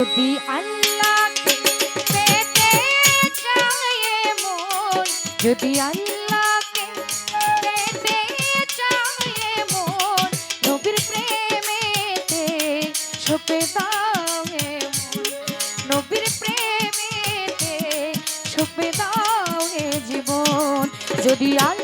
যদি আল্লাহকে পেতে চায় মন যদি আল্লাহকে পেতে চায় মন নবীর প্রেমেতে সপে দাও হে নবীর প্রেমেতে সপে দাও হে জীবন, যদি আল্লাহকে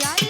যদি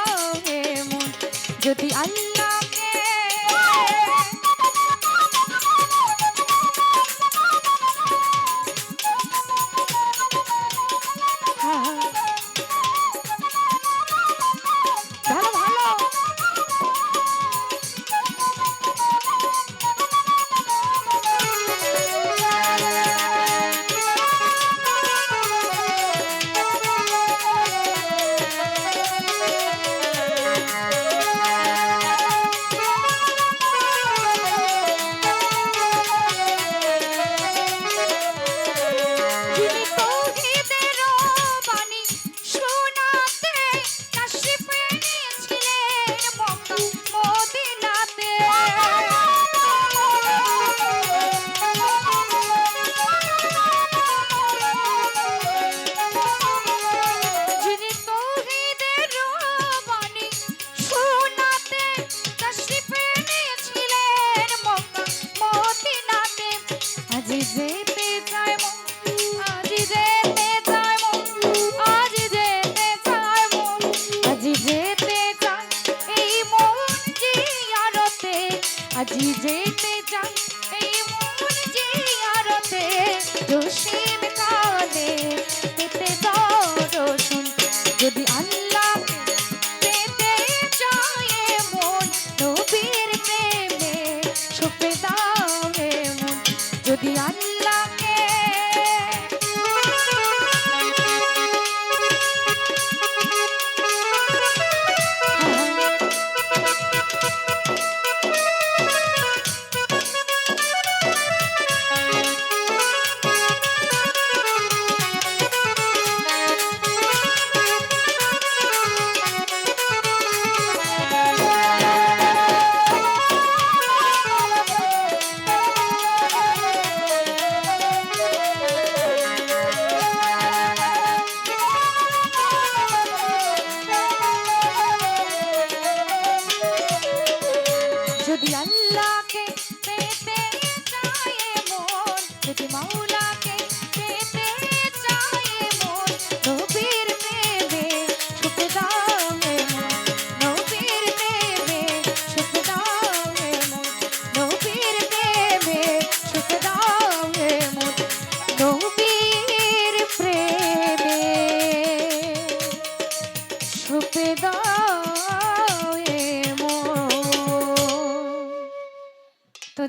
যদি আমি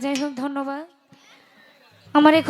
যাই হোক ধন্যবাদ। আমার এই